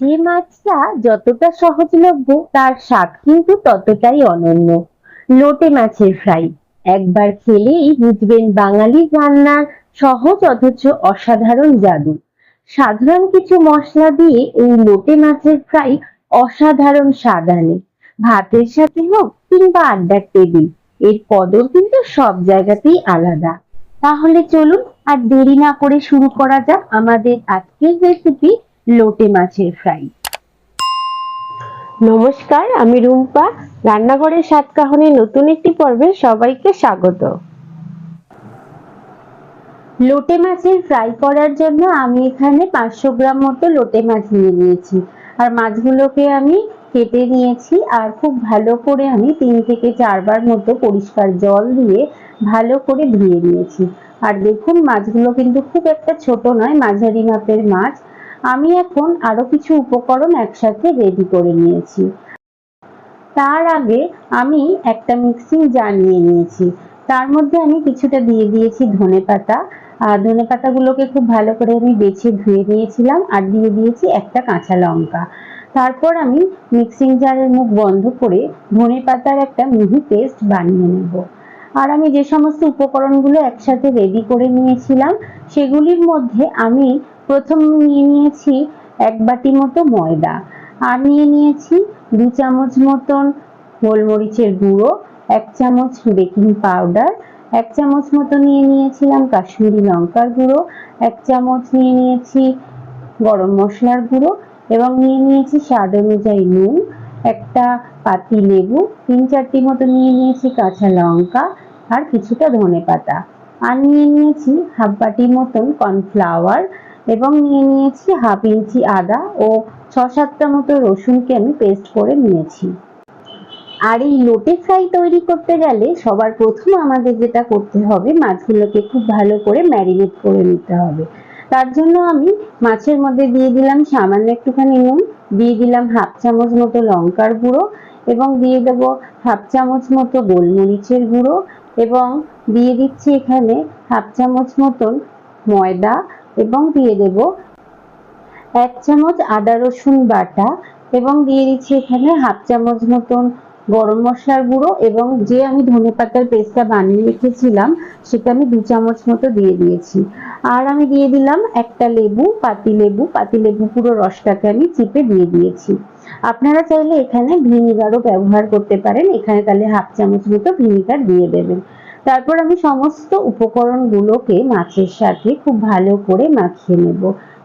যে মাছটা যতটা সহজলভ্য, তার স্বাদ কিন্তু ততটাই অনন্য। লোটে মাছের ফ্রাই। একবার খেলেই বুঝবেন বাঙালি রান্নার সহজ অথচ অসাধারণ জাদু। সাধারণ কিছু মশলা দিয়ে এই লোটে মাছের ফ্রাই অসাধারণ স্বাদ আনে। ভাতের সাথে হোক কিংবা আড্ডার টেবিল, এর কদর কিন্তু সব জায়গাতেই আলাদা। তাহলে চলুন আর দেরি না করে শুরু করা যাক আমাদের আজকের রেসিপি লোটে মাছের ফ্রাই। নমস্কার, আমি রুম্পা। রান্নাঘরের সাত কাহনের নতুন একটি পর্বে সবাইকে স্বাগত। লোটে মাছের ফ্রাই করার জন্য আমি এখানে পাঁচশো গ্রাম মতো লোটে মাছ নিয়ে নিয়েছি। আর মাছগুলোকে আমি কেটে নিয়েছি আর খুব ভালো করে আমি তিন থেকে চারবার মতো পরিষ্কার জল দিয়ে ভালো করে ধুয়ে নিয়েছি। আর দেখুন, মাছগুলো কিন্তু খুব একটা ছোট নয়, মাঝারি মাপের মাছ। আমি এখন আরও কিছু উপকরণ একসাথে রেডি করে নিয়েছি। তার আগে আমি একটা মিক্সিং জার নিয়ে নিয়েছি। তার মধ্যে আমি কিছুটা দিয়ে দিয়েছি ধনে পাতা। আর ধনে পাতাগুলোকে খুব ভালো করে আমি বেছে ধুয়ে নিয়েছিলাম আর দিয়ে দিয়েছি একটা কাঁচা লঙ্কা। তারপর আমি মিক্সিং জারের মুখ বন্ধ করে ধনে পাতার একটা মিহি পেস্ট বানিয়ে নেব। আর আমি যে সমস্ত উপকরণগুলো একসাথে রেডি করে নিয়েছিলাম, সেগুলির মধ্যে আমি প্রথম নিয়ে নিয়েছি এক বাটি মতো ময়দা। আর নিয়ে নিয়েছি দু চামচ মতন গোলমরিচের গুঁড়ো, এক চামচ বেকিং পাউডার, এক চামচ মতো নিয়ে নিয়েছিলাম কাশ্মীরি লঙ্কার গুঁড়ো, এক চামচ নিয়ে নিয়েছি গরম মশলার গুঁড়ো এবং নিয়ে নিয়েছি স্বাদ অনুযায়ী নুন, একটা পাতি লেবু, তিন চারটি মতো নিয়ে নিয়েছি কাঁচা লঙ্কা আর কিছুটা ধনে পাতা আর নিয়ে নিয়েছি হাফ বাটি মতন কর্নফ্লাওয়ার এবং নিয়ে নিয়েছি হাফ ইঞ্চি আদা ও ছ সাতটা মতো রসুনকে আমি পেস্ট করে নিয়েছি। আর এই লোটে ফ্রাই তৈরি করতে গেলে সবার প্রথম আমাদের যেটা করতে হবে, মাছগুলোকে খুব ভালো করে ম্যারিনেট করে নিতে হবে। তার জন্য আমি মাছের মধ্যে দিয়ে দিলাম সামান্য একটুখানি নুন, দিয়ে দিলাম হাফ চামচ মতো লঙ্কার গুঁড়ো এবং দিয়ে দেব হাফ চামচ মতো গোলমরিচের গুঁড়ো এবং দিয়ে দিচ্ছি এখানে হাফ চামচ মতন ময়দা এবং দিয়ে দেব এক চামচ আদা রসুন বাটা এবং দিয়ে দিচ্ছি এখানে হাফ চামচ মতন গরম মশলার গুঁড়ো এবং যে আমি ধনে পাতার পেস্টটা বানিয়ে রেখেছিলাম, সেটা আমি দু চামচ মতো দিয়ে দিয়েছি। আর আমি দিয়ে দিলাম একটা লেবু, পাতি লেবু। পাতি লেবু পুরো রসটাকে আমি চিপে দিয়ে দিয়েছি। আপনারা চাইলে এখানে ভিনিগারও ব্যবহার করতে পারেন। এখানে তাহলে হাফ চামচ মতো ভিনিগার দিয়ে দেবেন। তারপর আমি সমস্ত উপকরণগুলোকে মাছের সাথে খুব ভালো করে মাখিয়ে নেব।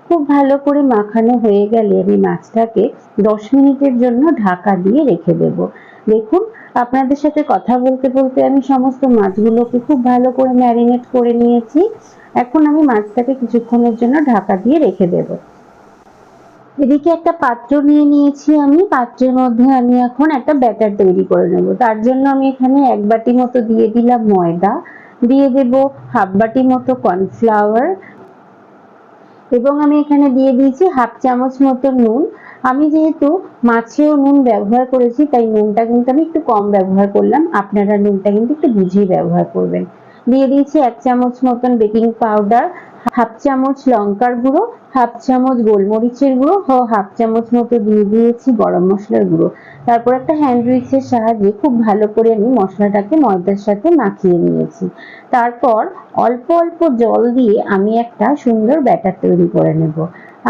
খুব ভালো করে মাখানো হয়ে গেলে আমি মাছটাকে দশ মিনিটের জন্য ঢাকা দিয়ে রেখে দেব। দেখুন, আপনাদের সাথে কথা বলতে বলতে আমি সমস্ত মাছগুলোকে খুব ভালো করে ম্যারিনেট করে নিয়েছি। এখন আমি মাছটাকে কিছুক্ষণের জন্য ঢাকা দিয়ে রেখে দেব। এদিকে একটা পাত্র নিয়ে নিয়েছি আমি। পাত্রের মধ্যে আমি এখন একটা ব্যাটার তৈরি করে নেব। তার জন্য আমি এখানে এক বাটি মতো দিয়ে দিলাম ময়দা। দিয়ে দেব হাফ বাটি মতো কর্নফ্লাওয়ার। এবং আমি এখানে দিয়ে দিয়েছি হাফ চামচ মতো নুন। আমি যেহেতু মাছেও নুন ব্যবহার করেছি, তাই নুনটা কিন্তু আমি একটু কম ব্যবহার করলাম। আপনারা নুনটা কিন্তু একটু বুঝিয়ে ব্যবহার করবেন। দিয়ে দিয়েছি এক চামচ মতন বেকিং পাউডার। হাফ চামচ লঙ্কার গুঁড়ো, হাফ চামচ গোলমরিচের গুঁড়ো ও হাফ চামচ মতো দিয়ে দিয়েছি গরম মশলার গুঁড়ো। তারপর একটা হ্যান্ড উইক্সের সাহায্যে খুব ভালো করে আমি মশলাটাকে ময়দার সাথে মাখিয়ে নিয়েছি। তারপর অল্প অল্প জল দিয়ে আমি একটা সুন্দর ব্যাটার তৈরি করে নেব।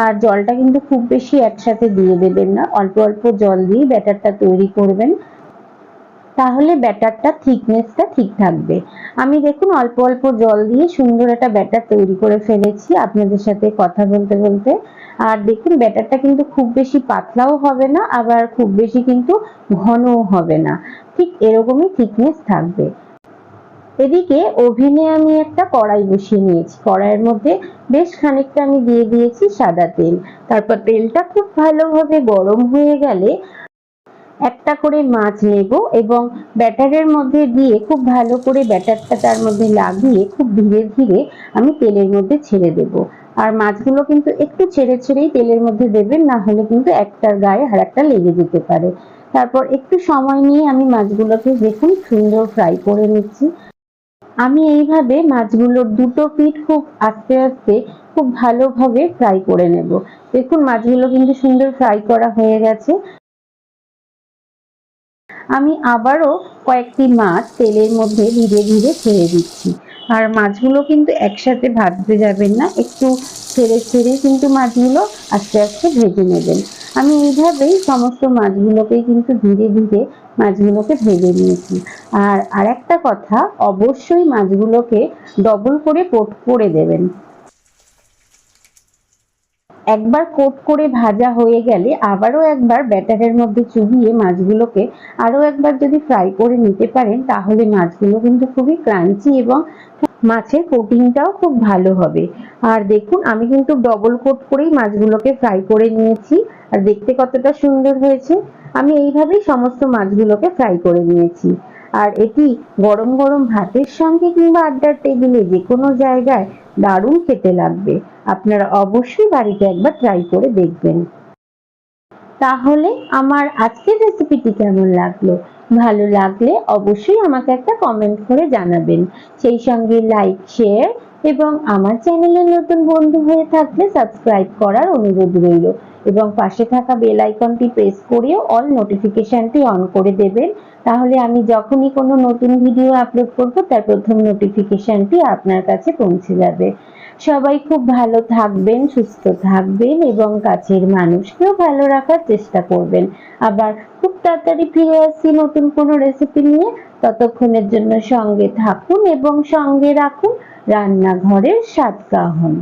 আর জলটা কিন্তু খুব বেশি একসাথে দিয়ে দেবেন না, অল্প অল্প জল দিয়ে ব্যাটারটা তৈরি করবেন। তাহলে ব্যাটারটা থিকনেসটা ঠিক থাকবে। আমি দেখুন, অল্প অল্প জল দিয়ে সুন্দর একটা ব্যাটার তৈরি করে ফেলেছি আপনাদের সাথে কথা বলতে বলতে। আর দেখুন, ব্যাটারটা কিন্তু খুব বেশি পাতলাও হবে না, আবার খুব বেশি কিন্তু ঘনও হবে না। ঠিক এরকমই থিকনেস থাকবে। এদিকে ওভেনে আমি একটা কড়াই বসিয়ে নিয়েছি। কড়াইয়ের মধ্যে বেশ খানিকটা আমি দিয়ে দিয়েছি সাদা তেল। তারপর তেলটা খুব ভালোভাবে গরম হয়ে গেলে একটা করে মাছ নেব এবং ব্যাটারের মধ্যে দিয়ে খুব ভালো করে ব্যাটারটা তার মধ্যে লাগিয়ে খুব ধীরে ধীরে আমি তেলের মধ্যে ছেড়ে দেব। আর মাছগুলো কিন্তু একটু ছেড়ে ছেড়েই তেলের মধ্যে দেবেন, না হলে কিন্তু একটার গায়ে আর একটা লেগে যেতে পারে। তারপর একটু সময় নিয়ে আমি মাছগুলোকে দেখুন সুন্দর ফ্রাই করে নিচ্ছি। আমি এইভাবে মাছগুলোর দুটো পিঠ খুব আস্তে আস্তে খুব ভালোভাবে ফ্রাই করে নেব। দেখুন মাছগুলো কিন্তু সুন্দর ফ্রাই করা হয়ে গেছে। আমি আবারও কয়েকটি মাছ তেলের মধ্যে ধীরে ধীরে ছেড়ে দিচ্ছি। আর মাছগুলো কিন্তু একসাথে ভাজতে যাবেন না, একটু ছেড়ে ছেড়ে কিন্তু মাছগুলো আস্তে আস্তে ভেজে নেবেন। আমি এইভাবেই সমস্ত মাছগুলোকে কিন্তু ধীরে ধীরে মাছগুলোকে ভেজে নিয়েছি। আর আরেকটা কথা, অবশ্যই মাছগুলোকে ডবল করে কোট করে দেবেন। একবার কোট করে ভাজা হয়ে গেলে আবারও একবার ব্যাটারের মধ্যে চুবিয়ে মাছগুলোকে আরও একবার যদি ফ্রাই করে নিতে পারেন, তাহলে মাছগুলো কিন্তু খুবই ক্রাঞ্চি এবং মাছের কোটিংটাও খুব ভালো হবে। আর দেখুন, আমি কিন্তু ডবল কোট করেই মাছগুলোকে ফ্রাই করে নিয়েছি। আর দেখতে কতটা সুন্দর হয়েছে। আমি এইভাবেই সমস্ত মাছগুলোকে ফ্রাই করে নিয়েছি। আর এটি গরম গরম ভাতের সঙ্গে কিংবা আড্ডার টেবিলে যে কোনো জায়গায় দারুণ খেতে লাগবে। আপনারা অবশ্যই বাড়িতে একবার ট্রাই করে দেখবেন। তাহলে আমার আজকের রেসিপিটি কেমন লাগল? ভালো লাগলে অবশ্যই আমাকে একটা কমেন্ট করে জানাবেন। সেই সঙ্গে লাইক শেয়ার এবং আমার চ্যানেলের নতুন বন্ধু হয়ে থাকলে সাবস্ক্রাইব করার অনুরোধ রইল। এবং পাশে থাকা বেল আইকনটি প্রেস করেও অল নোটিফিকেশনটি অন করে দেবেন। তাহলে আমি যখনই কোনো নতুন ভিডিও আপলোড করব, তার প্রথম নোটিফিকেশনটি আপনার কাছে পৌঁছে যাবে। সবাই খুব ভালো থাকবেন, সুস্থ থাকবেন এবং কাছের মানুষকেও ভালো রাখার চেষ্টা করবেন। আবার খুব তাড়াতাড়ি ফিরে আসছি নতুন কোনো রেসিপি নিয়ে। ততক্ষণের জন্য সঙ্গে থাকুন এবং সঙ্গে রাখুন রান্নাঘরের স্বাদ কাহন